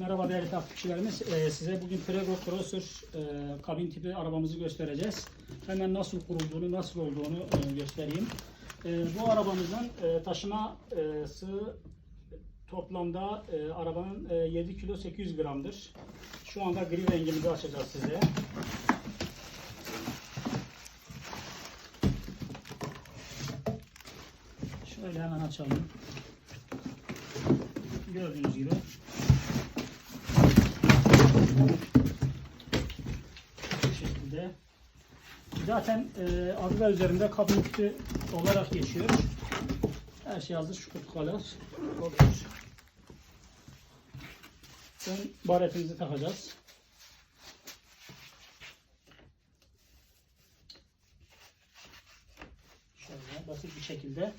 Merhaba değerli takipçilerimiz. Ee, size bugün Prego Crosser e, kabin tipi arabamızı göstereceğiz. Hemen nasıl kurulduğunu, nasıl olduğunu e, göstereyim. E, bu arabamızın e, taşıması toplamda e, arabanın e, 7 kilo 800 gramdır. Şu anda gri rengimizi açacağız size. Şöyle hemen açalım. Gördüğünüz gibi bu şekilde. Zaten e, adı da üzerinde tipi olarak geçiyor. Her şey hazır şu kutkalar. Otur. Ön baretimizi takacağız. Şöyle basit bir şekilde.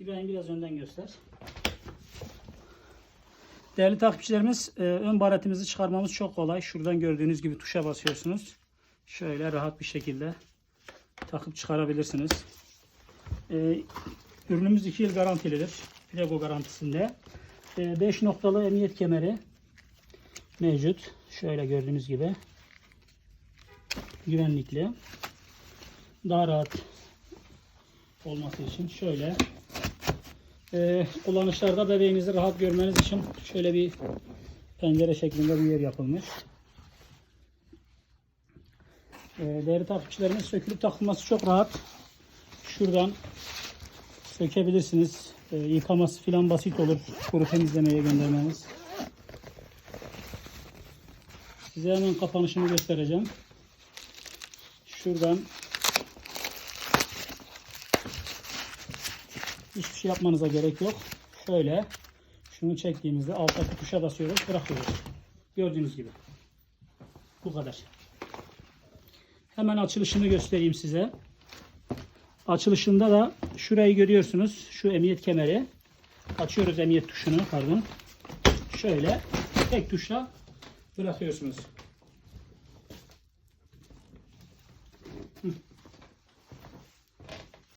İbrahim biraz önden göster. Değerli takipçilerimiz, e, ön baretimizi çıkarmamız çok kolay. Şuradan gördüğünüz gibi tuşa basıyorsunuz. Şöyle rahat bir şekilde takıp çıkarabilirsiniz. E, ürünümüz 2 yıl garantilidir. Prego garantisinde. 5 noktalı emniyet kemeri mevcut. Şöyle gördüğünüz gibi. Güvenlikli. Daha rahat olması için şöyle e, kullanışlarda bebeğinizi rahat görmeniz için şöyle bir pencere şeklinde bir yer yapılmış. E, değerli takipçilerimiz sökülüp takılması çok rahat. Şuradan sökebilirsiniz. E, yıkaması filan basit olur. Kuru temizlemeye göndermeniz. Size hemen kapanışını göstereceğim. Şuradan Hiçbir şey yapmanıza gerek yok. Şöyle şunu çektiğimizde alttaki tuşa basıyoruz, bırakıyoruz. Gördüğünüz gibi. Bu kadar. Hemen açılışını göstereyim size. Açılışında da şurayı görüyorsunuz. Şu emniyet kemeri. Açıyoruz emniyet tuşunu, pardon. Şöyle tek tuşla bırakıyorsunuz. Hı.